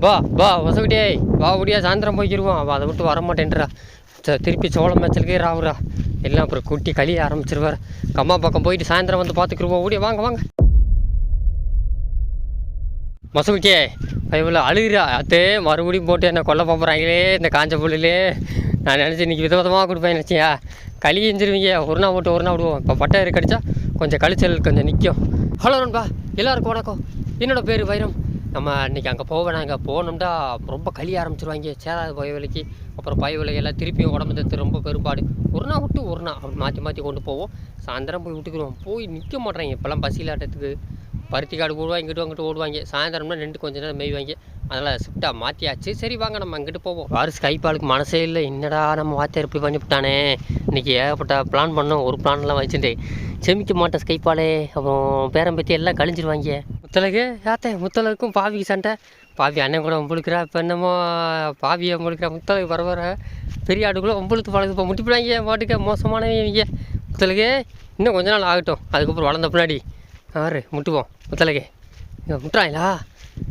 வா வா வசவிட்டே வா முடியா சாயந்தரம் போய்க்கிருவோம். அவள் அதை விட்டு வர மாட்டேன்றா ச- திருப்பி சோளம் மேய்ச்சலுக்கே ராவுரா எல்லாம் அப்புறம் குட்டி கழிய ஆரம்பிச்சிருவார். கம்மா பக்கம் போயிட்டு சாயந்தரம் வந்து பார்த்துக்குருவோம். ஓடி வாங்க வாங்க. மசகுட்டியே இவ்வளோ அழுகிறா. அத்தே மறுபடியும் போட்டு என்ன கொல்ல போகிறாங்களே இந்த காஞ்ச புல்லுலே. நான் நினச்சி இன்றைக்கி விதவிதமாக கொடுப்பேன் நினச்சியா? களி எஞ்சிருவீங்க. ஒரு நாள் போட்டு ஒரு நாள் விடுவோம். இப்போ பட்டை கடிச்சா கொஞ்சம் கழிச்சல் கொஞ்சம் நிற்கும் ஹலோ நண்பா எல்லாருக்கும் வணக்கம். என்னோட பேர் வைரம். நம்ம இன்றைக்கி அங்கே போக அங்கே போனோம்னா ரொம்ப கழி ஆரம்பிச்சிருவாங்க. சேராத பயவலைக்கு அப்புறம் பயவலை எல்லாம் திருப்பியும் உடம்பு தத்து ரொம்ப பெரும்பாடு ஒரு நாள் விட்டு ஒரு நாள். அப்படி மாற்றி மாற்றி கொண்டு போவோம். சாயந்தரம் போய் விட்டுக்குருவோம். போய் நிற்க மாட்றாங்க இப்போல்லாம் பசியிலாட்டத்துக்கு பருத்தி காடு ஓடுவாங்க இங்கிட்டு அங்கிட்டு ஓடுவாங்க. சாயந்தரம்னா ரெண்டு கொஞ்ச நேரம் மேய்வாங்க. அதனால் ஷிஃப்டாக மாற்றியாச்சு சரி வாங்க. நம்ம அங்கிட்டு போவோம். யாரு ஸ்கைப்பாளுக்கு மனசே இல்லை. என்னடா நம்ம வாத்தியார் இப்படி பண்ணிவிட்டானே இன்றைக்கி ஏகப்பட்ட பிளான் பண்ணோம். ஒரு பிளான்லாம் வச்சுட்டு. செமிக்க மாட்டேன் ஸ்கைப்பாலே அப்புறம் பேரம்பத்தி எல்லாம் கழிஞ்சிருவாங்க. முத்தலகு ஏத்தே முத்தலகுக்கும் பாவிக்கு சண்டை. பாவி அண்ணன் கூட ஒம்பளுக்குறா இப்போ என்னமோ பாவியை ஒம்பளுக்குறா முத்தலகு வர வர பெரிய ஆடுக்குள்ளே கூட பழகு பழகுது இப்போ முட்டிப்பிடாங்க மாட்டுக்க மோசமானவங்க முத்தலகு இன்னும் கொஞ்ச நாள் ஆகட்டும். அதுக்கப்புறம் வளர்ந்த பின்னாடி. ஆறு முட்டுவோம். முத்தலகே இங்கே முட்டுறாங்களா?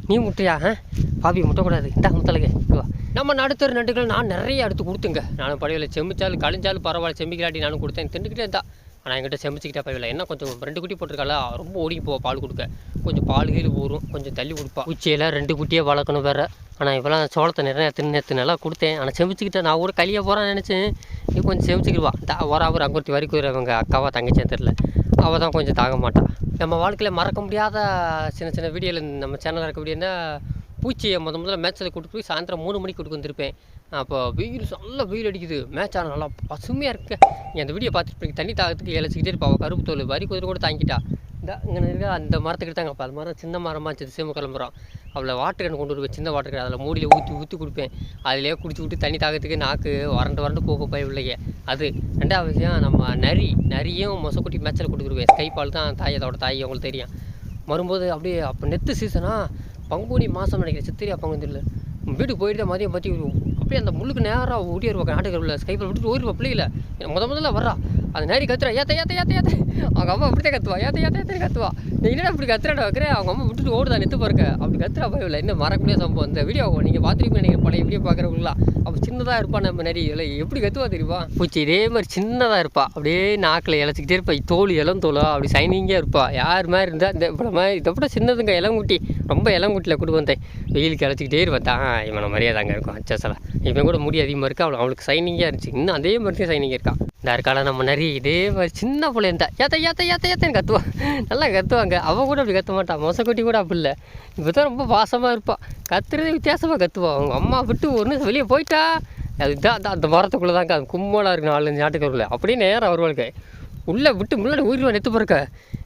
நீ முட்டையா ஆ? பாபி முட்டக்கூடாது. இந்தா முத்தலகே இங்க நம்ம நடுத்தர நண்டுகள் நான் நிறைய எடுத்து கொடுத்துங்க. நானும் படையில் செமிச்சாலும் கழிஞ்சாலும் பரவாயில்ல. செம்பிக்கலாட்டி நானும் கொடுத்தேன். திண்டுக்கிட்டே தான் ஆனால் என்கிட்ட செமிச்சிக்கிட்டே பையில என்ன கொஞ்சம் ரெண்டு குட்டி போட்டிருக்காளா? ரொம்ப ஓடி போவா பால் கொடுக்க. கொஞ்சம் பால் கீழே ஊறும். கொஞ்சம் தள்ளி கொடுப்பா. உச்சியில் ரெண்டு குட்டியே வளர்க்கணும் வேற. ஆனால் இப்போலாம் சோளத்தை நிறைய தின்னு நேற்று நல்லா கொடுத்தேன். ஆனால் செமிச்சிக்கிட்டே நான் கூட கழிய போகிறான்னு நினச்சேன். நீ கொஞ்சம் செமிச்சிக்கிடுவா தா வர அவர் அங்கொருத்தி வரைக்கும் அவங்க அக்காவா தங்கச்சியாக தெரில அவள் தான் கொஞ்சம் தாங்க மாட்டான் நம்ம வாழ்க்கையில் மறக்க முடியாத சின்ன சின்ன வீடியோவில் நம்ம சேனலில் இருக்க வீடியோன்னா பூச்சியை முத முதல்ல மேட்ச்சில் கூட்டு போய் சாயந்தரம் மூணு மணிக்கு கூட்டு வந்திருப்பேன். அப்போ வெயில் நல்லா வெயில் அடிக்குது. மேட்ச் ஆனால் நல்லா பசுமையாக இருக்கு. நீ அந்த வீடியோ பார்த்துட்டு தண்ணி தாகத்துக்கு இழைச்சிக்கிட்டே இருப்பா. கருப்பு தோல் வரி குதிரை கூட தாங்கிட்டா. இந்த இங்கே இருக்க அந்த மரத்துக்கிட்ட தாங்க அது மரம் சின்ன மரமாக இருந்துச்சு. சீம கிளம்புறோம் அவளை வாட்டர் கேன் கொண்டு வருவேன். சின்ன வாட்டர் கேன் அதில் மூடியில் ஊற்றி ஊற்றி கொடுப்பேன். அதிலே குடிச்சு விட்டு தண்ணி தாகத்துக்கு நாக்கு வறண்டு வறண்டு போக பயவில்லையே அது ரெண்டாவது விஷயம் நம்ம நரி நரியும் மொசக்குட்டி மேட்சில் கொடுத்துருவேன் ஸ்கைபால் தான் தாய் அதோட தாய் உங்களுக்கு தெரியும். வரும்போது அப்படியே அப்போ நெத்து சீசனாக பங்குனி மாதம் நினைக்கிறேன். சித்திரியா பங்குனியில் வீட்டுக்கு போயிட்டு தான் மதியம் பற்றி அப்படியே அந்த முள்ளுக்கு நேராக ஓடிடுவா நாட்டுக்கருவில் ஸ்கைப்பில் விட்டுட்டு ஓடிடுவா பிள்ளைகள. முத முதல்ல வர்றா. அந்த நேரி கத்துறா ஏத்த ஏத்த ஏத்த ஏத்த. அவங்க அம்மா அப்படிதான் கத்துவா ஏத்த ஏத்த ஏத்த கத்துவா. நீ என்னடா இப்படி கத்துறா வைக்கிற அவங்க அம்மா விட்டுட்டு ஓடுதா நித்து பாருக்க அப்படி கத்துறா பயவில்லை இன்னும் மறக்க சம்பவம். இந்த வீடியோ நீங்கள் பார்த்துருப்பீங்க நீங்கள் பழைய வீடியோ பார்க்குறவங்களாம் அப்போ சின்னதாக இருப்பா நம்ம நரி. இல்லை எப்படி கத்துவா தெரியுமா? பூச்சி இதே மாதிரி சின்னதாக இருப்பா. அப்படியே நாக்கில் இழைச்சிக்கிட்டே இருப்பா. தோல் இளம் தோலா? அப்படி சைனிங்காக இருப்பா. யார் மாதிரி இருந்தால் இந்த இவ்வளோ மாதிரி இதை விட சின்னதுங்க இளங்குட்டி. ரொம்ப இளங்குட்டியில் கொண்டு வந்தேன். வெயிலுக்கு இழைச்சிக்கிட்டே இருப்பேன் தான் இவனை மரியாதாங்க இருக்கும். அச்சசலா இவன் கூட முடி அதிகமாக இருக்கா? அவள் அவளுக்கு சைனிங்காக இருந்துச்சு. இன்னும் அதே மாதிரி தான் சைனிங் இருக்கா? இந்த நம்ம நிறைய இதே மாதிரி சின்ன பிள்ளை இருந்தா ஏத்த ஏத்த ஏத்த ஏத்தன்னு கத்துவான் நல்லா கத்துவாங்க. அவள் கூட அப்படி கத்த மாட்டான் மோசக்குட்டி கூட அப்படி இல்லை. இப்போ தான் ரொம்ப பாசமாக இருப்பாள் கத்துறதே வித்தியாசமாக கத்துவான் அவங்க அம்மா விட்டு ஒன்று வெளியே போயிட்டா அதுதான் அந்த- அந்த மரத்துக்குள்ளே தாங்க அது கும்பலாக இருக்கு நாலஞ்சு நாட்டுக்குள்ள அப்படியே நேரம் வருவாளுக்கு உள்ளே விட்டு முன்னாடி ஊரில் நெத்து பிறக்க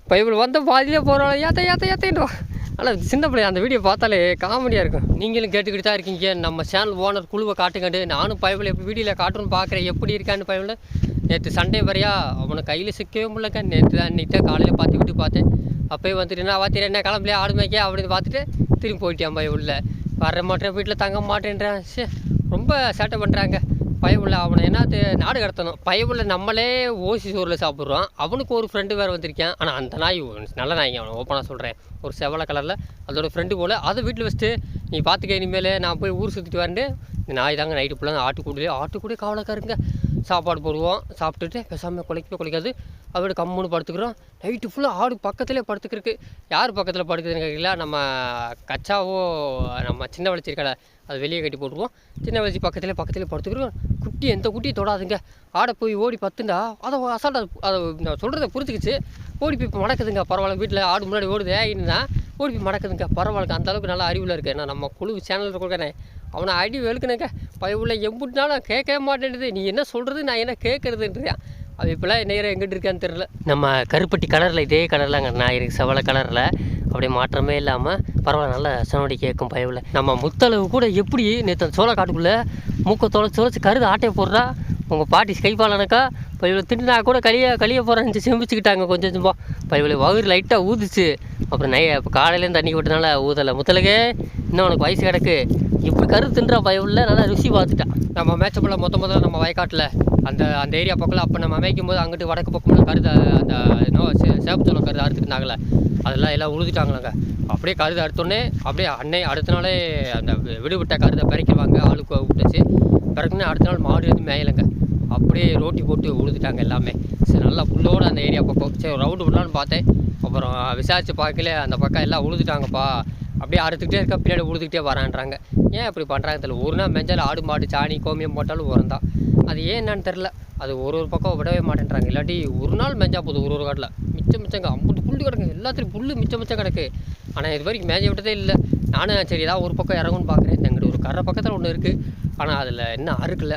இப்போ இவள் வந்த பாதியிலே போகிறாள் ஏத்த ஏத்த ஏத்தேன்டுவான் ஆனால் சின்ன பிள்ளை அந்த வீடியோ பார்த்தாலே காமெடியாக இருக்கும். நீங்களும் கேட்டுக்கிட்டு தான் இருக்கீங்க. நம்ம சேனல் ஓனர் குழுவை காட்டுங்கண்டு. நானும் பயவில் எப்படி வீடியோவில் காட்டுன்னு பார்க்குறேன் எப்படி இருக்கான்னு பயவில். நேற்று சண்டே வரையா அவனை கையில் சிக்கவே முடியலங்க. நேற்று தான் இன்னைக்கு தான் காலையில் பார்த்து விட்டு பார்த்தேன். அப்போயே வந்துட்டு நான் பார்த்துட்டு என்ன கிளம்பலையே ஆடு மேய்க்க அப்படின்னு பார்த்துட்டு திரும்பி போயிட்டேன் பய உள்ள. வர மாட்டேன் வீட்டில் தங்க மாட்டேன்றேன். சே ரொம்ப சேட்டை பண்ணுறாங்க பயமுள்ள அவனை என்ன நாடு கடத்தணும். பயமுள்ள நம்மளே ஓசி சோறில் சாப்பிட்றோம். அவனுக்கு ஒரு ஃப்ரெண்டு வேறு வந்திருக்கேன். ஆனால் அந்த நாய் நல்ல நாய்ங்க அவனை ஓப்பனாக சொல்கிறேன் ஒரு செவலை கலரில் அதோடய ஃப்ரெண்டு போல். அதை வீட்டில் வச்சுட்டு நீ பார்த்துக்க இனிமேல். நான் போய் ஊர் சுற்றிட்டு வரேன் இந்த நாய் தாங்க நைட்டு ஃபுல்லாக ஆட்டுக்கூடலே ஆட்டுக்கூட காவலக்காருங்க சாப்பாடு போடுவோம். சாப்பிட்டுட்டு பேசாமல் குலைக்கவே குலைக்காது அப்படியே கம்முன்னு படுத்துக்கிறோம். நைட்டு ஃபுல்லாக ஆடு பக்கத்துலேயே படுத்துக்கிறதுக்கு. யார் பக்கத்தில் படுக்குதுன்னு கேட்கல நம்ம கச்சாவோ நம்ம சின்ன வளர்ச்சி இருக்கல அது வெளியே கட்டி போட்டுருவோம். சின்ன வளர்ச்சி பக்கத்துலேயே பக்கத்துலேயே படுத்துக்கிறோம். குட்டி எந்த குட்டியும் தொடாதுங்க. ஆடை போய் ஓடி பத்துண்டா அதை அசால்ட்டாக அதை நான் சொல்கிறத புரிஞ்சுக்கிச்சு. ஓடி போய் இப்போ மடக்குதுங்க. பரவாயில்ல வீட்டில் ஆடு முன்னாடி ஓடுது ஏன்னா ஓடி போய் மடக்குதுங்க. பரவாயில்ல அந்த அளவுக்கு நல்லா அறிவில் இருக்குது ஏன்னா நம்ம குழு சேனலில் கொடுக்குறேன். அவனை அடி வெளுக்குனங்க. பயவுள்ள எம்புட்டினாலும் கேட்கவே மாட்டேன்டுது நீ என்ன சொல்கிறது நான் என்ன கேட்குறதுன்றியா? அது இப்போலாம் நேரம் எங்கிட்டு இருக்கான்னு தெரில நம்ம கருப்பட்டி கலரில் இதே கலரில் அங்கே நான் இருக்கு செவலை கலரில். அப்படியே மாற்றமே இல்லாமல் பரவாயில்ல நல்ல சனோடி கேட்கும் பயவில். நம்ம முத்தளவு கூட எப்படி நேற்று சோள காட்டுக்குள்ளே மூக்க தொலைச்சி தொலைச்சி கருது ஆட்டையை போடுறா? உங்கள் பாட்டி ஸ்கைப்பாலனக்கா பயவில் திண்டுனா கூட கழிய கழிய போகிறேன்னு செம்பிச்சுக்கிட்டாங்க கொஞ்சம் கொஞ்சமாக பயவில் வயிறு லைட்டாக ஊதுச்சு. அப்புறம் நை இப்போ காலையிலேருந்து தண்ணி விட்டனால ஊதலை. முத்தலகே இன்னும் உனக்கு வயசு கிடக்கு. இப்படி கருது தின்றா பயவில் நல்லா ருசி பார்த்துட்டான் நம்ம மேட்சப்பில் மொத்த முதல்ல நம்ம வயக்காட்டில். அந்த அந்த ஏரியா பக்கம்லாம் அப்போ நம்ம மேய்க்கும் போது அங்கிட்டு வடக்கு பக்கம்லாம் கருது அந்த நோ சேப்பச்சோளம் கருது அறுத்துருந்தாங்களே அதெல்லாம் எல்லாம் உழுதுட்டாங்களாங்க. அப்படியே கருது அறுத்தோடனே அப்படியே அன்னை அடுத்த நாளே அந்த வி- விடுவிட்ட கருதை பிறக்கிடுவாங்க ஆளுக்கு விட்டுச்சு பிறக்குன்னு அடுத்த நாள் மாடு எதுவும் மேயலைங்க. அப்படியே ரோட்டி போட்டு உழுதுட்டாங்க எல்லாமே. சரி நல்லா புல்லோட அந்த ஏரியா பக்கம். சரி ரவுண்டு விடலான்னு பார்த்தேன். அப்புறம் விசாரித்து பார்க்கல. அந்த பக்கம் எல்லாம் உழுதுட்டாங்கப்பா. அப்படியே அறுத்துக்கிட்டே இருக்க பின்னாடி உழுதுகிட்டே வரான்றாங்க. ஏன் இப்படி பண்ணுறாங்க தெரியல. ஒரு நாள் மெஞ்சால் ஆடு மாடு சாணி கோமியம் போட்டாலும் உரம் தான் அது ஏன் என்னன்னு தெரில அது ஒரு ஒரு பக்கம் விடவே மாட்டேன்றாங்க. இல்லாட்டி ஒரு நாள் மெஞ்சா போதும் ஒரு ஒரு காட்டில். மிச்சம் மிச்சங்க அம்புட்டு புல்லு கிடக்கு. எல்லாத்துலையும் புல்லு மிச்சம் மிச்சம் கிடக்கு. ஆனால் இது வரைக்கும் மேஞ்ச விட்டதே இல்லை. நானும் சரி ஏதாவது ஒரு பக்கம் இறங்கும்னு பார்க்குறேன் எங்கிட்ட ஒரு கரை பக்கத்தில் ஒன்று இருக்குது ஆனால் அதில் என்ன அறுக்கல.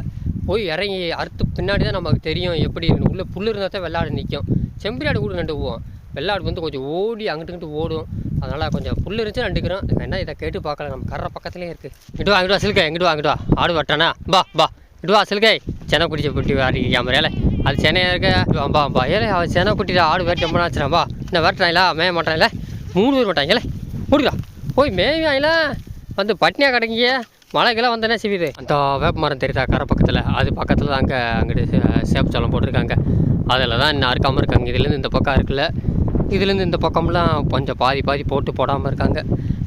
போய் இறங்கி அறுத்து பின்னாடி தான் நமக்கு தெரியும் எப்படி இருக்குன்னு. உள்ளே புல் இருந்தால் தான் வெள்ளாடு நிற்கும் செம்பிராடு கூட நண்டுவோம் வெள்ளாடு வந்து கொஞ்சம் ஓடி அங்கிட்டு இங்கிட்டு ஓடும். அதனால் கொஞ்சம் புல் இருந்துச்சு நண்டுக்கிறோம் என்ன இதை கேட்டு பார்க்கல நம்ம கரை பக்கத்துலேயே இருக்குது இங்கிட்டு வா இங்கிட்டு வா சிலுக்கை. இங்கிட்டு வா வா. ஆடு வட்டானா? பா பா இங்கிட்டு வா சிலுக்கை. சென்னை குடிச்ச குட்டி வாரிக்காம மரியாதை அது சென்னையாக இருக்க? அம்பா அம்பா ஏலே அவன் சென்னை குட்டி ஆடு வேட்டி ரொம்ப ஆச்சுனா இந்த என்ன வேட்டுறாங்களா? மேய மாட்டாங்களே மூணு பேர் மாட்டாங்களே? முடியா போய் மேய்வாங்களா வந்து பட்னியாக கிடைக்கிங்க மழைக்கெல்லாம் வந்தேன்னா சிவிது அந்த வேப்ப மரம் தெரியுதா கரை பக்கத்தில்? அது பக்கத்தில் தான் அங்கே அங்கிட்டு சேப்பு சோளம் போட்டிருக்காங்க. அதில் தான் இன்னும் அறுக்காமல் இருக்காங்க இதுலேருந்து இந்த பக்கம் இருக்குல்ல இதுலேருந்து இந்த பக்கம்லாம் கொஞ்சம் பாதி பாதி போட்டு போடாமல் இருக்காங்க.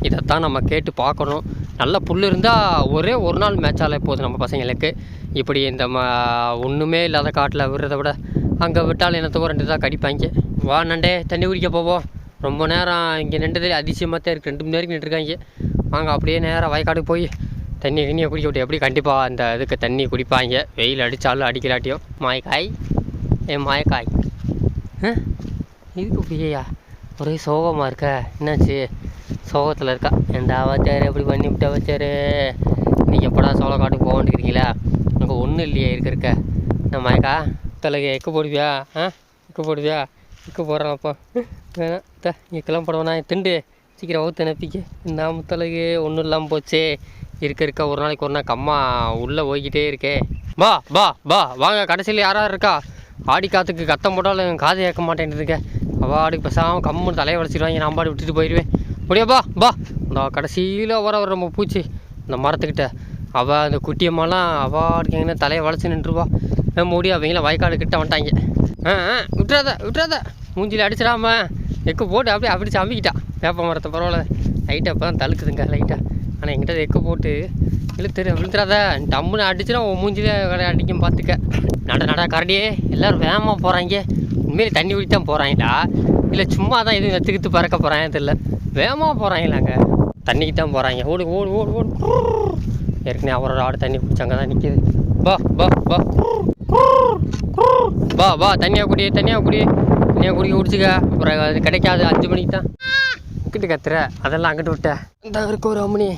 இதைத்தான் நம்ம கேட்டு பார்க்கணும். நல்ல புல் இருந்தால் ஒரே ஒரு நாள் மேட்சாலே போதும் நம்ம பசங்களுக்கு. இப்படி இந்த ம ஒன்றுமே இல்லாத காட்டில் விடுறத விட அங்கே விட்டால் என்னத்தவோ ரெண்டு தான் கடிப்பாங்க. வா நண்டே தண்ணி குடிக்க போவோம். ரொம்ப நேரம் இங்கே நின்றதே அதிசயமாக தான் இருக்குது ரெண்டு மணி நேரம் நின்றுருக்காங்க. வாங்க அப்படியே நேராக வயக்காடுக்கு போய் தண்ணி கிண்ணியை குடிக்க விட்டு எப்படி கண்டிப்பாக அந்த இதுக்கு தண்ணி குடிப்பாங்க. வெயில் அடித்தாலும் அடிக்கலாட்டியும் மாயக்காய். ஏ மாயக்காய். ஆ? இதுக்கு பிரியா? ஒரே சோகமாக இருக்க. என்னாச்சு? சோகத்தில் இருக்கா? ஏன்டா வச்சாரு எப்படி பண்ணி விட்டா வச்சாரு நீங்கள் எப்படா சோழ காட்டுக்கு போக அங்கே ஒன்றும் இல்லையே இருக்க இருக்க. நான் மாயக்கா? தலைக்கு எக்கு போடுவியா? ஆ? எக்கு போடுவியா? எக்கு போடுறேன் அப்போ. வேணாம் த எக்கெல்லாம் போடுவேண்ணா திண்டு. சீக்கிரம் ஊற்று நப்பிக்க இந்த முத்தலகு ஒன்றும் இல்லாமல் போச்சே. இருக்க இருக்க ஒரு நாளைக்கு ஒரு நாள் கம்மா உள்ளே போய்கிட்டே இருக்கே. பா பா பா வாங்க கடைசியில் யாராவது இருக்கா? ஆடி காற்றுக்கு கத்தம் போட்டாலும் காது கேட்க மாட்டேன்ட்டுருக்க அவள் ஆடிக்கு பேசாமல் கம்முன்னு தலையை வலிச்சிடுவாங்க. நான் பாடி விட்டுட்டு போயிடுவேன். முடியாப்பா பா நான் இந்த கடைசியில் வர வர நம்ம பூச்சி இந்த மரத்துக்கிட்ட. அவள் அந்த குட்டியம்மாலாம் அவாடுக்கு எங்கன்னா தலையை வளைச்சி நின்றுவா மூடி அவங்களாம் வயக்காடு கிட்ட வந்துட்டாங்க. ஆ ஆ விட்டுறாத விட்டுறாத. மூஞ்சியில் அடிச்சிடாம. எக்கு போட்டு அப்படியே அப்படி சமைக்கிட்டா வேப்ப மரத்தை பரவாயில்ல. லைட்டாக இப்போ தான் தழுக்குதுங்க லைட்டாக ஆனால் என்கிட்ட எக்கு போட்டு இழுத்துரு விழுத்துறாத டம்முன்னு அடிச்சுனா உன் மூஞ்சியில் கடை அடிக்கும் பார்த்துக்க நட நட கரடியே. எல்லோரும் வேகமாக போகிறாங்க உண்மையிலே தண்ணி குடி தான் போகிறாங்களா இல்லை சும்மா தான் எதுவும் நெத்துக்கிட்டு பறக்க போகிறாங்க தெரியல. வேகமாக போகிறாங்களாங்க தண்ணிக்கு தான் போகிறாங்க ஓடு ஓடு ஓடு ஓடு. ஏற்கனவே அவரோட ஆடு தண்ணி குடிச்சாங்க தான் நிற்கிது பா பா பா பா பா தண்ணியாக குடி தனியாக குடி. தனியாக குடி குடிச்சுக்க. அப்புறம் அது கிடைக்காது. அஞ்சு மணிக்கு தான் இங்கிட்டு கத்துற. அதெல்லாம் அங்கிட்டு விட்ட. இந்த இருக்க ஒரு அம்மனி.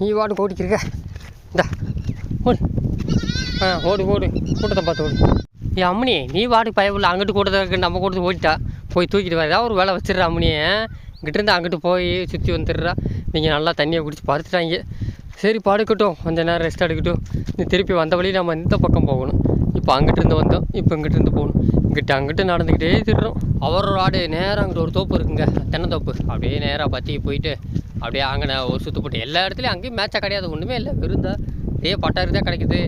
நீ வாடு ஓடிக்கிருக்க இந்தா ஓடு. ஆ ஓடு ஓடு. கூட்டத்தை பார்த்து ஓடு. ஏ அம்மனி நீ வாடு பயப்புள்ள அங்கிட்டு கூட இருக்கு நம்ம கூட ஓடிட்டா போய் தூக்கிட்டு வர ஏதாவது ஒரு வேலை வச்சிடுறா அம்மனியே இங்கிட்டிருந்து அங்கிட்டு போய் சுற்றி வந்துடுறா. நீங்கள் நல்லா தண்ணியை குடிச்சு படுத்துட்டாங்க. சரி படுக்கட்டும். கொஞ்ச நேரம் ரெஸ்ட் எடுக்கட்டும். நீ திருப்பி வந்த வழி நம்ம இந்த பக்கம் போகணும். இப்போ அங்கிட்டு இருந்து வந்தோம். இப்போ இங்கிட்டு இருந்து போகணும். இங்கிட்ட அங்கிட்டு நடந்துக்கிட்டே திடுறோம் அவரோட ஆடு நேராக அங்கிட்டு ஒரு தோப்பு இருக்குங்க. தென்னந்தோப்பு அப்படியே நேராக பற்றி போயிட்டு அப்படியே அங்கே ஒரு சுற்று போட்டு. எல்லா இடத்துலையும் அங்கேயும் மேட்சாக கிடையாது. ஒன்றுமே இல்லை. விருந்தா இதே பட்டாரி தான் கிடைக்குது.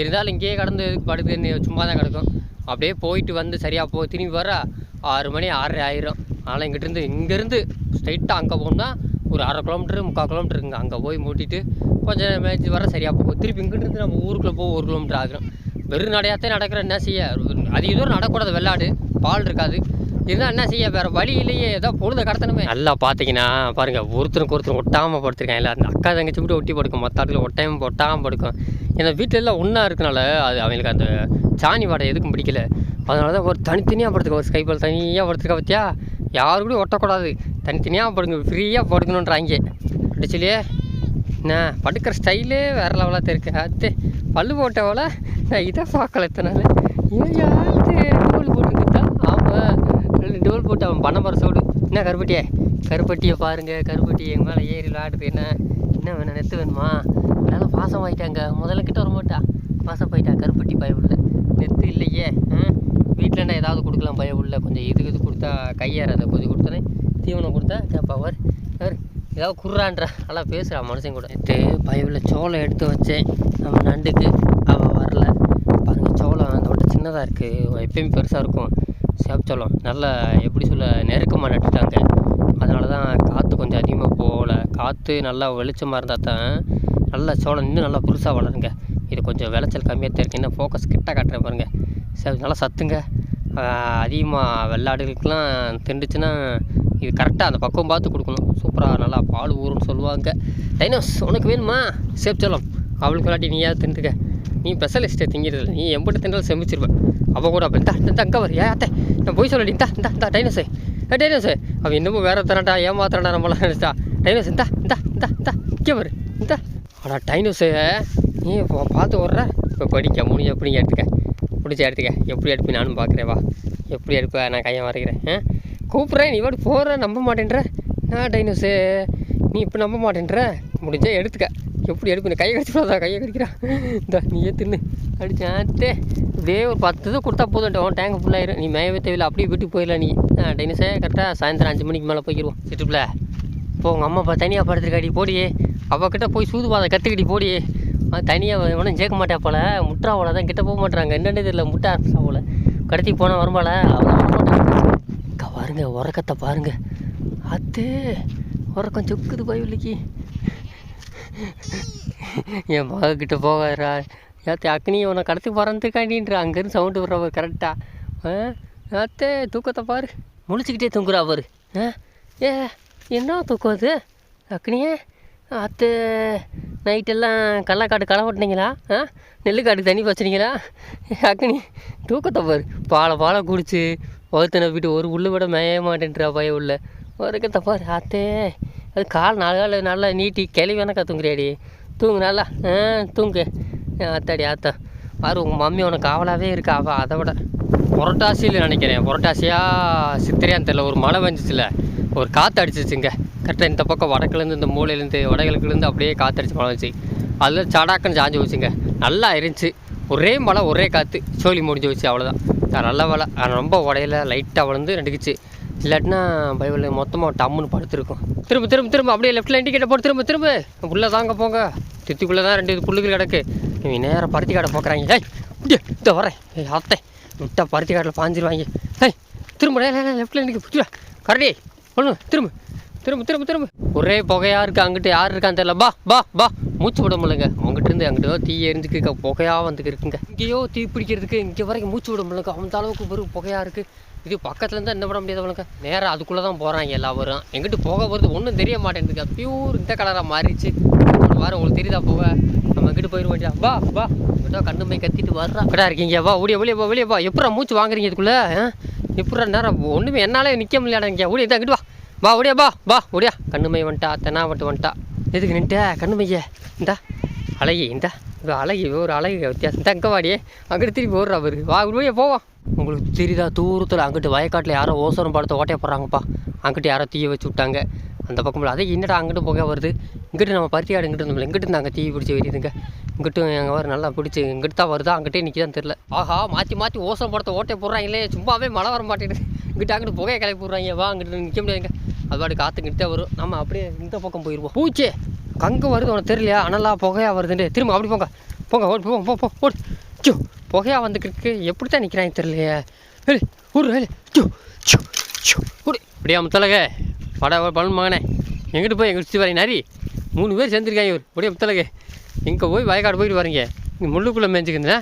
இருந்தாலும் இங்கேயே கடந்து படுத்து சும்மா தான் கிடக்கும். அப்படியே போயிட்டு வந்து சரியாக போ திரும்பி வர ஆறு மணி ஆறரை ஆயிரும். ஆனால் இங்கிட்டிருந்து இங்கேருந்து ஸ்ட்ரைட்டாக அங்கே போனால் ஒரு அரை கிலோமீட்டர் முக்கால் கிலோமீட்டர் இருக்குங்க அங்கே போய் மூட்டிட்டு கொஞ்சம் நேரம் மேய்ச்சி வர சரியாக போகும் திருப்பி இங்கிட்டிருந்து நம்ம ஊருக்குள்ளே போக ஒரு கிலோமீட்டர் ஆகும் வெறும் நடையாத்தே நடக்கிற என்ன செய்ய? அதிக தூரம் நடக்கூடாது வெள்ளாடு. பால் இருக்காது. இருந்தால் என்ன செய்ய? வேறு வழி இல்லையே. ஏதோ பொழுத கடத்தணுமே. நல்லா பார்த்தீங்கன்னா பாருங்கள் ஒருத்தருக்கு ஒருத்தர் ஒட்டாமல் படுத்துருக்கேன் இல்லை அந்த அக்கா தங்கச்சி கூட ஒட்டி படுக்கும். மற்ற இடத்துல ஒட்டாமல் ஒட்டாமல் படுக்கும். ஏன்னா வீட்டில் எல்லாம் ஒன்றா இருக்கனால அது அவங்களுக்கு அந்த சாணி வாடை எதுக்கும் பிடிக்கல. அதனால தான் ஒரு தனித்தனியாக படுத்துக்க. ஒரு ஸ்கைபால் தனியாக படுத்துக்க பார்த்தியா யாரு கூட ஒட்டக்கூடாது. தனித்தனியாக படுங்க ஃப்ரீயாக படுக்கணுன்றாங்க அடிச்சுலையே என்ன? படுக்கிற ஸ்டைலே வேறு லெவலாக தான் இருக்கு. அது பல்லு போட்டவள நான் இதை பார்க்கல இத்தனை நாள். ஏன் டோல் போட்டுக்கிட்டா ஆமாம் டோல் போட்டு அவன் பண்ண போகிற சோடு. என்ன கருப்பட்டியே? கருப்பட்டியை பாருங்க. கருப்பட்டி எங்கள் மேலே ஏறி விளாடுது என்ன? என்ன வேணும் நெத்து வேணுமா? அதனால் பாசம் ஆகிட்டாங்க முதல்ல கிட்ட வர மாட்டா பாசம் போயிட்டா. கருப்பட்டி பயமில்லை நெத்து இல்லையே வீட்டிலண்டா ஏதாவது கொடுக்கலாம் பயவுள்ள கொஞ்சம் இது இது கொடுத்தா கையேறாத. கொஞ்சம் கொடுத்தனே தீவனம் கொடுத்தா கேட்பா அவர் வர் ஏதாவது குர்றான்றா. நல்லா பேசுகிறா மனுஷன் கூட. நேற்று பயவில் சோளம் எடுத்து வச்சேன். நம்ம நண்டுக்கு. அவள் வரல. பாருங்க சோளம் அந்த விட்ட சின்னதாக இருக்குது எப்பயுமே பெருசாக இருக்கும். சேப்சோளம் நல்லா எப்படி சொல்ல நெருக்கமாக நட்டுட்டாங்க. அதனால தான் காற்று கொஞ்சம் அதிகமாக போகல. காற்று நல்லா வெளிச்சமாக இருந்தால் தான் நல்லா சோளம் இன்னும் நல்லா புதுசாக வளருங்க. இது கொஞ்சம் விளைச்சல் கம்மியாக தான் இருக்குது இன்னும் ஃபோக்கஸ் கிட்ட காட்டுறேன் பாருங்க. சரி நல்லா சத்துங்க. அதிகமாக வெள்ளாடுகளுக்கெலாம் திண்டுச்சுன்னா இது கரெக்டாக அந்த பக்கம் பார்த்து கொடுக்கணும். சூப்பராக நல்லா பால் ஊறுன்னு சொல்லுவாங்க. டைனோஸ் உனக்கு வேணுமா? சேப்சலம் அவளுக்கு விளாட்டி நீயா திண்டுக்க நீ ஸ்பெஷலிஸ்ட்டை திங்கிறது நீ எம்பிட்டு திண்டாலும் செமிச்சிருவேன் அவள் கூட அப்போ இந்தா இந்த அங்கே வரு ஏன் அத்தை நான் போய் சொல்லடி இந்தா இந்தா இந்தா டைனோஸே ஏ. டைனோஸே அவன் இன்னமும் வேற தரண்டா ஏமாத்துறடா நம்மளாம் நினச்சிட்டா. டைனோஸ் இந்தா இந்தா இந்தா இந்தா இங்கே வரு இந்தா. அடா டைனோஸே நீ இப்போ பார்த்து விட்ற இப்போ படிக்க முடியும் எப்படி எடுத்துக்க? பிடிச்சி எடுத்துக்க எப்படி எடுப்பி நானும் பார்க்குறேன் வா. எப்படி எடுப்ப? நான் கையை வரைகிறேன் ஆ? கூப்பிட்றேன் நீ வாடி போகிற நம்ப மாட்டேன்ற. நான் டைனோஸு நீ இப்போ நம்ப மாட்டேன்ற. முடிஞ்சால் எடுத்துக்க. எப்படி எடுப்பு? கையை கடிச்சுடாதா கையை கடிக்கிறான் இந்த நீயே தின்னு? அடிச்சாத்தே இதே ஒரு பத்து இது கொடுத்தா போதும் டேங்க் ஃபுல்லாயிரும் நீ மேயவே தேவையில்லை அப்படியே வீட்டுக்கு போயிடலாம் நீ. டைனோஸே கரெக்டாக சாயந்தரம் அஞ்சு மணிக்கு மேலே போய்க்கிடுவோம் சிட்டுப்பில் இப்போ உங்கள் அம்மா அப்பா தனியாக படுத்துருக்காடி போடி. அவகிட்ட போய் சூதுவாதை கற்றுக்கிட்டி போடி. அது தனியாக இவனும் ஜெயிக்க மாட்டா போல. முட்டாவோல தான் கிட்ட போக மாட்டாங்க என்னன்னு தெரியல முட்டா போல. கடத்தி போனால் வரும்பால அக்கா பாருங்க உறக்கத்தை பாருங்க. அத்து உறக்கம் சொக்குது பயவில்லைக்கு என் மகக்கிட்ட போகாதரா ஏத்த அக்னி உன்னை கடத்தி போகிறதுக்காண்டின்ற அங்கேருந்து சவுண்டு விடுறவர் கரெக்டாக அத்தே தூக்கத்தை பாரு. முழிச்சுக்கிட்டே தூங்குறா பாரு. ஏ என்ன தூக்கம் அது? அக்னியே அத்து நைட்டெல்லாம் கடலக்காடு களை ஓட்டினீங்களா ஆ? நெல்லுக்காட்டுக்கு தண்ணி வச்சுனீங்களா அக்னி தூக்கத்தை பாரு. பாலை பாலை குடிச்சு ஒருத்தனை விட்டு ஒரு உள்ளு விட மேய மாட்டேன்றா பய உள்ள. ஒருக்கத்தை பாரு அத்தே. அது கால் நாலு கால் நல்லா நீட்டி கிளவி வேணக்கா தூங்குறியாடி. தூங்கு நல்லா. ஆ தூங்கு. ஆத்தாடி ஆத்தா பாரு உங்கள் மம்மி உனக்கு காவலாகவே இருக்கா. அவள் அதை விட புரட்டாசியில் நினைக்கிறேன். புரட்டாசியா சித்திரையான்னு தெரில ஒரு மழை வந்துச்சுல ஒரு காற்று அடிச்சிச்சுங்க. கரெக்டாக இந்த பக்கம் வடக்குலேருந்து இந்த மூலையிலேருந்து வடகிழக்குலேருந்து அப்படியே காற்றடிச்சு மழை வந்துச்சு அதில் சடாக்குன்னு சாஞ்சு வச்சுங்க. நல்லா இருந்துச்சு ஒரே மழை ஒரே காற்று சோழி முடிஞ்சு வச்சு அவ்வளோதான் நல்ல வேலை. ஆனால் ரொம்ப உடையில லைட்டாக வளர்ந்து நடுக்குச்சு. இல்லாட்டினா பைபிள் மொத்தமாக டம்முன்னு படுத்துருக்கும். திரும்ப திரும்ப திரும்ப அப்படியே லெஃப்ட்டில் இண்டிகேட்டர் போட்டு திரும்ப திரும்ப. உள்ளே தாங்க போங்க. தித்திக்குள்ளே தான் ரெண்டு இது புல்லுகள் கிடக்கு. இவங்க நேராக பருத்தி காடை பார்க்குறாங்க ஏய் இப்படியே இந்த வரேன். ஏய் அத்தை விட்டா பருத்தி காட்டில் பாஞ்சிருவாங்க. ஏய் திரும்ப லெஃப்ட்டில் இண்டிக்கு புரியா கரடி ஒன்று திரும்ப. திரும்ப திரும்ப திரும்ப. ஒரே புகையாக இருக்குது அங்கிட்டு யார் இருக்கான்னு தெரியல. பா பா பா. மூச்சு விட முடியலங்க. உங்ககிட்ட இருந்து அங்கிட்ட தீ எரிஞ்சுக்கு புகையாக வந்து இருக்குங்க இங்கேயோ தீ பிடிக்கிறதுக்கு இங்கே வரைக்கும் மூச்சு விட முடியலங்க. அந்த அளவுக்கு ஒரு புகையாக இருக்குது இது பக்கத்துல இருந்தால் என்ன பண்ண முடியாது அவனுக்கு நேராக அதுக்குள்ளே தான் போகிறாங்க எல்லாரும். எங்கிட்டு போக வருது ஒன்றும் தெரிய மாட்டேங்குது. பியூர் இந்த கலராக மாறிடுச்சு. ஒரு வாரம் உங்களுக்கு தெரியுதா போக? நம்ம எங்கிட்டு போயிட வேண்டியா வா வா இங்கிட்ட கண்ணு போய் கத்திட்டு வர்றா. கடா இருக்கீங்க? வா ஓடிய வெளியே வா வெளியே வா. எப்படா மூச்சு வாங்குறீங்க இதுக்குள்ளே? எப்படா நேரம் ஒன்றுமே என்னாலே நிற்க முடியாதுங்க ஓடி இந்தா இங்கிட்டு வா. வா ஒடியா பா பா ஒடியா கண்ணுமை வந்துட்டா தென்னா வந்துட்டு வந்துட்டா. எதுக்கு நின்ட்டா? கண்ணுமைய. இந்தா அழகி இந்தா. ஒரு அழகி ஒரு அழகு வித்தியாசம். தங்கவாடியே அங்கே வாடியே அங்கிட்டு திருப்பி ஓடுறா அவரு வா போய் போவோம் உங்களுக்கு தெரியுதா தூரத்தில் அங்கிட்டு வயக்காட்டில் யாரோ ஓசோரம் படத்தை ஓட்டைய போடுறாங்கப்பா. அங்கிட்டு யாரோ தீய வச்சு விட்டாங்க. அந்த பக்கம் அதே என்னடா அங்கிட்டு புகை வருது? இங்கிட்டு நம்ம பருத்தி ஆடு இங்கிட்டு இருந்தோம்ல இங்கிட்டு நாங்கள் தீ பிடிச்சி வருதுங்க இங்கிட்டும் எங்கள் வர நல்லா பிடிச்சி இங்கிட்டு தான் வருதா? அங்கிட்டே நிற்கிதான் தெரில ஆஹா மாற்றி மாற்றி ஓசம் படத்தை ஓட்டைய போடுறாங்களே. சும்மாவே மழை வர மாட்டேங்குது. இங்கிட்ட அங்கிட்டு புகையை கிளப்பி விட்றாங்க வா அங்கிட்டு நிற்க முடியாதுங்க. அது பாட்டு காற்று கிட்டே வரும். நம்ம அப்படியே இந்த பக்கம் போயிடுவோம் பூச்சே கங்கு வருது உனக்கு தெரியலையா? அனலாக புகையா வருதுண்டு திரும்ப அப்படி போங்க. போங்க ஓடி போ போ போ ஓடு. சோ புகையா வந்துக்கிட்டு எப்படி தான் நிற்கிறாங்க தெரியலையே. ஏய் ஊர் ஏய் சோ சோ சோ ஓடி. அப்படியே முத்தலக பட பலன் மகனே. எங்கிட்டு போய் எங்கள் சுற்றி வரீங்க நரி மூணு பேர் சேர்ந்துருக்காங்க இவர். அப்படியே புத்தலகு எங்கே போய் வயக்காடு போயிட்டு வரீங்க. இங்கே முள்ளுக்குள்ளே மேய்ஞ்சிக்கிறா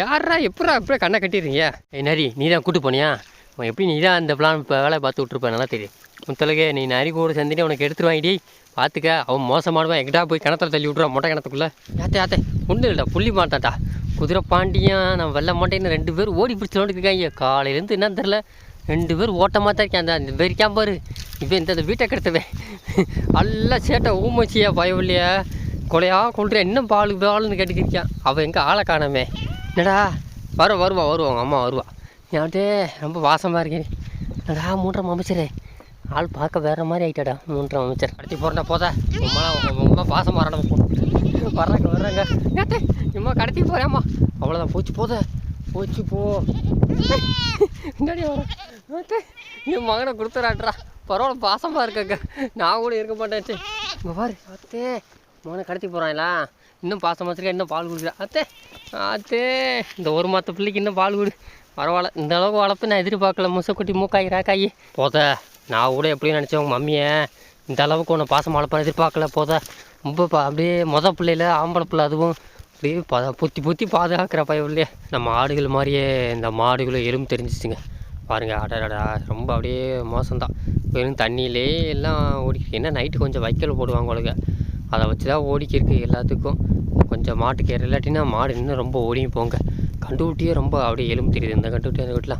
யாரா எப்படா எப்படியா கண்ணை கட்டிடுறீங்க? ஏய் நரி நீ தான் கூட்டு போனியா? அவன் எப்படி நீ தான் அந்த பிளான் இப்போ வேலை பார்த்து விட்ருப்பேன் நல்லா தெரியும். முத்தலகே நீ நரி கூட சேர்ந்துட்டு உனக்கு எடுத்துருவாங்கடி பார்த்துக்க அவன் மோசமானவன். எங்கிட்டா போய் கிணத்துல தள்ளி விட்ருவான் மொட்டை கிணத்துக்குள்ளே. யாத்தே யாத்தே. ஒன்றும் இல்லைடா புள்ளி மாட்டான்டா. குதிரை பாண்டியன் நான் வெள்ள மாட்டேன்னு ரெண்டு பேர் ஓடி பிடிச்சி இருக்காங்க. காலையிலேருந்து என்னன்னு தெரில ரெண்டு பேர் ஓட்டமாக தான் இருக்கேன். அந்த இந்த வெறிக்காம பாரு. இப்போ இந்த இந்த வீட்டை கெடுத்தவன் எல்லாம் சேட்டை. ஊமச்சியா பயவில்லையா? கொலையா கொள்றேன் இன்னும் பால் பாலுன்னு கேட்டுக்கிறியான் அவள் எங்கே ஆளை காணாமே. என்னடா? வர வருவா வருவா. அம்மா வருவா. ஏன்ட்டே ரொம்ப வாசமாக இருக்கேன் என்னடா மூன்றாம் அமைச்சரே. ஆள் பார்க்க வேற மாதிரி ஆகிட்டாடா மூன்றாம் அமைச்சர். அடுத்து போகிறா போதா. உமா பாசமாக பாசம் வரணும் வர்றாங்க வர்றாங்க. ஏத்தே இம்மா கடத்தி போகிறேம்மா அவ்வளோதான் போச்சு போதே. போச்சு போ. முன்னாடி வரும் என் மகனை கொடுத்துறாட்றா பரவாயில்ல பாசமாக இருக்காங்க. நான் கூட இருக்க மாட்டேன் இங்கே பாரு அத்தே. மோனை கடத்தி போகிறாங்களா இன்னும் பாசம் மாத்திரம் இன்னும் பால் கொடுக்குறா. அத்தே அத்தே. இந்த ஒரு மாத பிள்ளைக்கு இன்னும் பால் கொடு. பரவாயில்ல இந்த அளவுக்கு வளர்ப்பு நான் எதிர்பார்க்கல. முசக்குட்டி மூக்காய் ராக்காயி போத நான் கூட எப்படியும் நினச்சேன் உங்கள் மம்மியை. இந்த அளவுக்கு உன்னை பாசம் வளர்ப்பேன் எதிர்பார்க்கல போத. ரொம்ப பா அப்படியே மொதல் பிள்ளையில ஆம்பளை பிள்ளை அதுவும். அப்படியே பதா புத்தி புத்தி பாதுகாக்கிற பயவில்லையே நம்ம ஆடுகள் மாதிரியே இந்த மாடுகளும் எலும்பு தெரிஞ்சிச்சுங்க. பாருங்கள் அடடா ரொம்ப அப்படியே மோசம்தான். வெறும் தண்ணியிலே எல்லாம் ஓடி என்ன நைட்டு கொஞ்சம் வைக்கல் போடுவாங்க உங்களுக்கு அதை வச்சு தான் ஓடிக்கிருக்கு எல்லாத்துக்கும். கொஞ்சம் மாட்டுக்கு ஏற இல்லாட்டினா மாடு இன்னும் ரொம்ப ஓடியும் போங்க. கண்டுகுட்டியே ரொம்ப அப்படியே எலும்பு தெரியுது. இந்த கண்டுகுட்டி அந்த வீட்டில்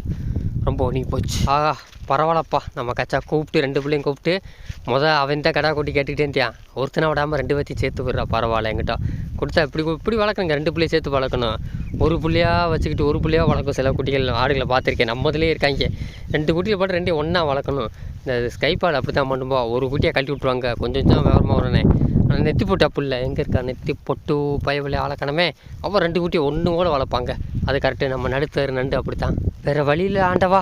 ரொம்ப ஒடுங்கி போச்சு. ஆகா பரவாயில்லப்பா. நம்ம கச்சா கூப்பிட்டு ரெண்டு பிள்ளையும் கூப்பிட்டு முத அவன் தான் கடா கூட்டி கேட்டுக்கிட்டே ஒருத்தனை விடாமல் ரெண்டு பேர்த்தையும் சேர்த்து விடுறா பரவாயில்ல எங்கிட்ட கொடுத்தா இப்படி இப்படி வளர்க்கணுங்க ரெண்டு பிள்ளையும் சேர்த்து வளர்க்கணும். ஒரு புள்ளையாக வச்சுக்கிட்டு ஒரு புள்ளியாக வளர்க்கும் சில குட்டிகள் ஆடுகளை பார்த்துருக்கேன். நம்மதுலேயே இருக்காங்க. ரெண்டு குட்டியை போட்டு ரெண்டையும் ஒன்றா வளர்க்கணும். இந்த ஸ்கைப்பால் அப்படி தான் பண்ணும்பா. ஒரு குட்டியை கழட்டி விட்ருவாங்க கொஞ்சம் கொஞ்சம் விவரமாக வரனே ஆனால் நெத்தி போட்டு புள்ள எங்கே இருக்கா? நெத்தி பொட்டு பயவில்லை ஆளக்கணமே அவன் ரெண்டு குட்டியை ஒன்று கூட வளர்ப்பாங்க. அது கரெக்டு நம்ம நடுத்தர் நண்டு அப்படி தான் வேறு வழியில் ஆண்டவா.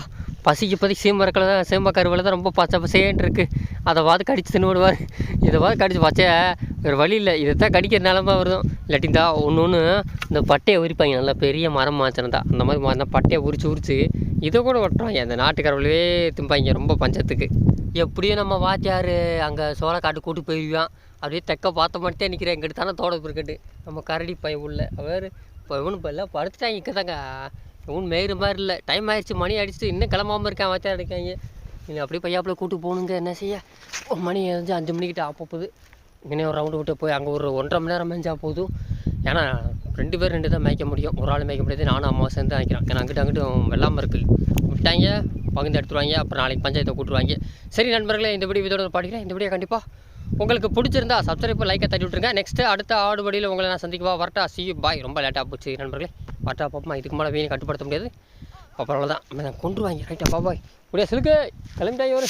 பசிக்கு இப்போதைக்கு சீமரக்கில் தான் சீம கருவில் தான் ரொம்ப பச்சை பசேன்னு இருக்குது அதை பார்த்து கடிச்சு தின்னு விடுவார் இதை பார்த்து கடிச்சு பச்சை வேறு வழி இல்லை. இதை தான் கடிக்கிற நிலமா வருதும் இல்லாட்டிந்தா ஒன்று ஒன்று இந்த பட்டையை உரிப்பாங்க. நல்லா பெரிய மரம் மாச்சிருந்தா அந்த மாதிரி மரம் பட்டையை உரிச்சு உரிச்சு இதை கூட ஒட்டுறாங்க அந்த நாட்டுக்கரவுலவே திம்பாங்க ரொம்ப பஞ்சத்துக்கு. எப்படியும் நம்ம வாத்தியார் அங்கே சோளக்காட்டு கூட்டு போயிருவான் அப்படியே தெக்க பார்த்த மட்டும் நிற்கிறேன் எங்கிட்ட தானே தோட இருக்கட்டு நம்ம கரடி பையன் உள்ள. அவர் இப்போ இவனு இப்போ எல்லாம் படுத்துட்டாங்க. இங்கே தாங்க ஒன்றும் மேயிற மாதிரி இல்லை டைம் ஆயிடுச்சு மணி அடிச்சுட்டு இன்னும் கிளம்பாமல் இருக்கேன் வச்சா இருக்காங்க. நீங்கள் அப்படியே பையாப்பில் கூட்டு போகணுங்க. என்ன செய்ய? ஒரு மணி வந்து அஞ்சு மணிக்கிட்ட ஆப்போகுது இங்கே ஒரு ரவுண்டு விட்டு போய் அங்கே ஒரு ஒன்றரை மணி நேரம் மேய்ஞ்சா போதும். ஏன்னா ரெண்டு பேர் ரெண்டு தான் மேய்க்க முடியும். ஒரு ஆள் மேய்க்க முடியாது. நானும் அம்மா சேர்ந்து மேய்க்கிறேன் ஏன்னா அங்கிட்ட அங்கிட்டு வெள்ளாமல் இருக்குது விட்டாங்க பகிர்ந்து எடுத்துருவாங்க. அப்புறம் நாளைக்கு பஞ்சாயத்தை கூட்டுருவாங்க. சரி நண்பர்களே இந்த வீடியோ இதோட பாடிக்கிறேன். இந்த வீடியோ கண்டிப்பாக உங்களுக்கு பிடிச்சிருந்தா சப்ஸ்கிரைப் லைக்கை தட்டி விட்டுருங்க. நெக்ஸ்ட்டு அடுத்த ஆடுபடியில் உங்களை நான் சந்திக்கவா? வரட்டா சி பாய் ரொம்ப லேட்டாக போச்சு நண்பர்களே. வரட்டா பாப்பா இதுக்கு மேலே வீணை கட்டுப்படுத்த முடியாது. அப்புறம் தான் கொண்டு வாங்க. ரைட்டா பாபாய் முடியா சிலுக்கு கிளம்பிட்டாங்க ஒரு.